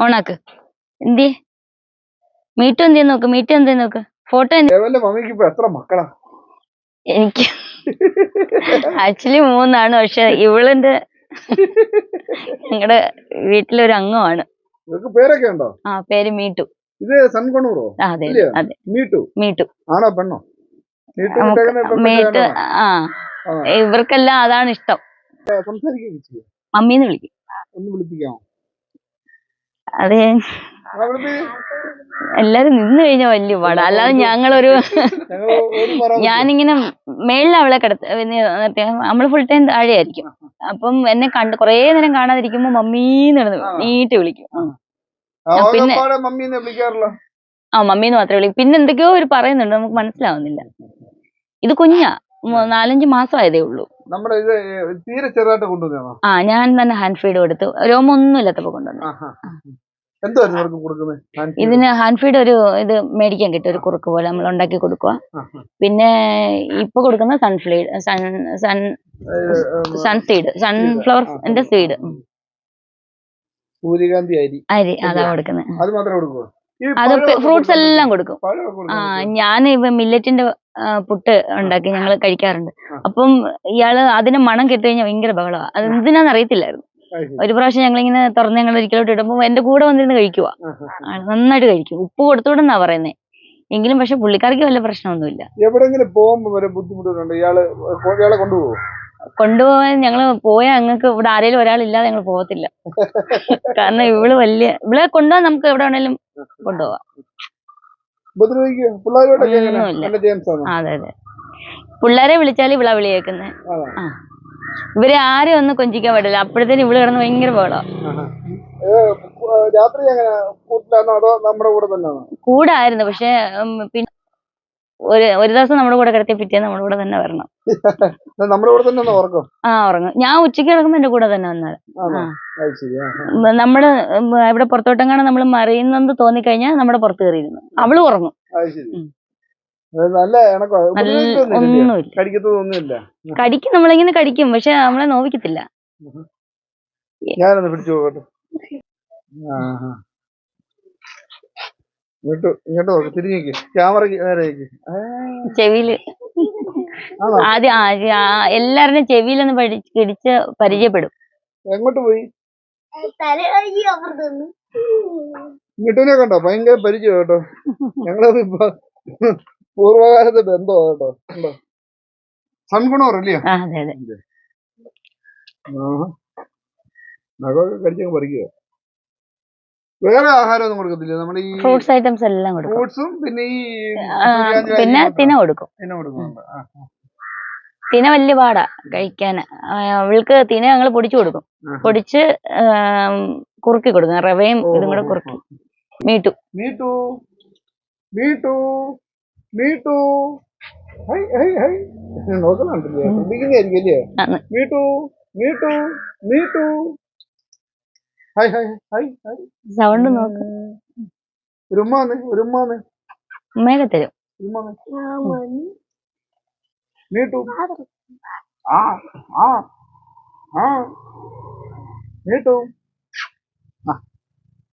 ഓണാക്ക്. എന്തി? മീറ്റു എന്തി നോക്ക് മീറ്റു എന്തി നോക്ക്. ഫോട്ടോ മമ്മിക്ക് ഇപ്പൊ എത്ര മക്കളാ? എനിക്ക് ആക്ച്വലി മൂന്നാണ് പക്ഷെ ഇവളെന്റെ ഞങ്ങളുടെ വീട്ടിലൊരു അംഗമാണ്. നിങ്ങൾക്ക് പേരൊക്കെ ഉണ്ടോ? ആ പേര് മീട്ടു. ഇത് സൺകണൂറോ? ആ, അതെ അതെ. മീട്ടു? മീട്ടു. ആണോ പെണ്ണോ? മീട്ടു മീട്ട്? ആ. ആ. ഇവർക്കെല്ലാം അതാണ് ഇഷ്ടം. മമ്മീന്ന് വിളിക്കും. ഒന്ന് വിളിപ്പിക്കാമോ? അതെ. എല്ലാരും നിന്ന് കഴിഞ്ഞാൽ വലിയ പാടാ. അല്ലാതെ ഞങ്ങളൊരു ഞാനിങ്ങനെ മേളിൽ അവളെ കിടത്ത് നമ്മൾ ഫുൾ ടൈം താഴെയായിരിക്കും. അപ്പം എന്നെ കണ്ട് കൊറേ നേരം കാണാതിരിക്കുമ്പോ മമ്മീന്ന് കിടന്ന് ആ. നീട്ടി വിളിക്കും. പിന്നെ- ആ മമ്മീന്ന് മാത്രമേ വിളിക്കും പിന്നെ എന്തൊക്കെയോ ഒരു പറയുന്നുണ്ട്. നമുക്ക് മനസ്സിലാവുന്നില്ല. ഇത് കുഞ്ഞാ. നാലഞ്ച് മാസമായതേ ഉള്ളൂ. നമ്മുടെ ഇത് തീരെ ചെറുതായിട്ട് കൊണ്ടുവന്നോ ആ ഞാൻ തന്നെ ഹാൻഡ് ഫീഡ് കൊടുത്തു. രോമം ഒന്നും ഇല്ലാത്തപ്പോ കൊണ്ടുവന്നു ഇവർക്ക് കൊടുക്കുന്നത് ഇതിന് ഹാൻഡ് ഫീഡ് ഒരു ഇത് മേടിക്കാൻ കിട്ടും ഒരു കുറുക്ക് പോലെ നമ്മൾ ഉണ്ടാക്കി കൊടുക്കുക പിന്നെ ഇപ്പൊ കൊടുക്കുന്ന സൺഫ്ലീഡ് സൺ സൺ സൺസീഡ് സൺഫ്ലവർ സൺഫ്ലവറിന്റെ സീഡ് സൂര്യകാന്തി അരി. അരി അതാ കൊടുക്കുന്നത് അത് മാത്രമേ കൊടുക്കൂ ഈ അത് ഫ്രൂട്ട്സ് എല്ലാം? കൊടുക്കും. ആ ഞാൻ ഇവ മില്ലറ്റിന്റെ പുട്ട് ഉണ്ടാക്കി ഞങ്ങൾ കഴിക്കാറുണ്ട്. അപ്പം ഇയാൾ അതിന് മണം കെട്ടുകഴിഞ്ഞാൽ ഭയങ്കര ബഹളമാണ് അത് എന്തിനാന്ന് അറിയത്തില്ലായിരുന്നു. ഒരു പ്രാവശ്യം ഞങ്ങൾ ഇങ്ങനെ തുറന്ന് ഞങ്ങൾ ഒരിക്കലോട്ട് ഇടുമ്പോൾ എന്റെ കൂടെ വന്നിരുന്ന് കഴിക്കുക. നന്നായിട്ട് കഴിക്കും. ഉപ്പ് കൊടുത്തുവിടുന്നാ പറയുന്നത് എങ്കിലും പക്ഷെ പുള്ളിക്കാർക്ക് വല്ല പ്രശ്നമൊന്നുമില്ല. എവിടെങ്കിലും പോകുമ്പോ വരെ ബുദ്ധിമുട്ടുണ്ട്? ഇയാൾ ഇയാളെ കൊണ്ടുപോകും കൊണ്ടുപോകാൻ ഞങ്ങൾ പോയാൽ ഞങ്ങൾക്ക് ഇവിടെ ആരെങ്കിലും ഒരാളില്ലാതെ ഞങ്ങൾ പോകത്തില്ല കാരണം ഇവൾ വലിയ ഇവളെ കൊണ്ടുപോകാൻ നമുക്ക് എവിടെ വേണേലും കൊണ്ടുപോവാം. അതെ അതെ. പിള്ളേരെ വിളിച്ചാൽ ഇവളാ വിളിയേക്കുന്നത് ആ. ഇവരെ ആരും ഒന്നും കൊഞ്ചിക്കാൻ പാടില്ല. അപ്പോഴത്തേനും ഇവൾ കിടന്ന് ഭയങ്കര ബഹളം. രാത്രി നമ്മുടെ കൂടെ തന്നെയാണോ? കൂടായിരുന്നു പക്ഷെ പിന്നെ ഒരു ഒരു ദിവസം നമ്മുടെ കൂടെ കിടത്തി പിറ്റേ നമ്മുടെ കൂടെ തന്നെ വരണം. നമ്മുടെ കൂടെ തന്നെ ആ ഉറങ്ങും. ഞാൻ ഉച്ചയ്ക്ക് കിടക്കുമ്പോ എന്റെ കൂടെ തന്നെ വന്നാൽ നമ്മൾ ഇവിടെ പുറത്തോട്ടെങ്ങാണ് നമ്മൾ മറിയുന്നെന്ന് തോന്നിക്കഴിഞ്ഞാൽ നമ്മുടെ പുറത്ത് കയറിയിരുന്നു. അവൾ ഉറങ്ങും. നല്ല ഒന്നുമില്ല. കടിക്കും നമ്മളിങ്ങനെ കടിക്കും പക്ഷെ നമ്മളെ നോവിക്കത്തില്ല. ഞാനൊന്ന് പിടിച്ചു പോകട്ടെ. ഇങ്ങോട്ട് ഇങ്ങോട്ട് നോക്ക് തിരിഞ്ഞേക്ക്. ക്യാമറ ചെവിയിൽ. ആദ്യം എല്ലാവരുടെയും ചെവിയിലൊന്ന് പിടിച്ച് പരിചയപ്പെടും. എങ്ങോട്ട് പോയി? ഇങ്ങോട്ടിനെ കണ്ടോ? ഭയങ്കര പരിചയം കേട്ടോ. ഞങ്ങളത് ഇപ്പൊ പൂർവകാലത്തെ ബന്ധമാ കേട്ടോ. കണ്ടോ സൺകുണോർ അല്ലയോ ആ അതെ അതെ. നഖമൊക്കെ കടിച്ചങ്ങ് പറിക്കുക വേറെ ആഹാരമൊന്നും കൊടുക്കത്തില്ല? നമ്മുടെ ഈ ഫ്രൂട്ട്സ് ഐറ്റംസ് എല്ലാം കൊടുക്കും. ഫ്രൂട്ട്സും പിന്നെ ഈ ആ, പിന്നെ തിന കൊടുക്കും. തിന കൊടുക്കുന്നുണ്ട്. ആ, തിന വലിയ പാടാ കഴിക്കാൻ. അവൾക്ക് തിന ഞങ്ങൾ പൊടിച്ചു കൊടുക്കും. പൊടിച്ച് ആം, കുറുക്കി കൊടുക്കും. റവയും ഇതും കൂടെ കുറുക്കി. Meettu. Meettu. Meettu. Meettu. Hi hi hi. നോക്കുന്നുണ്ടല്ലേ ശ്രദ്ധിക്കുന്നതായിരിക്കും അല്ലേ. Meettu Meettu Meettu. Hi hi hi hi. Sound നോക്ക്. ഒരു ഉമ്മാന്ന് ഒരു ഉമ്മാന്ന്. ഉമ്മയൊക്കെ തരും. മീട്ടു. ആ ആ ആ. മീട്ടു.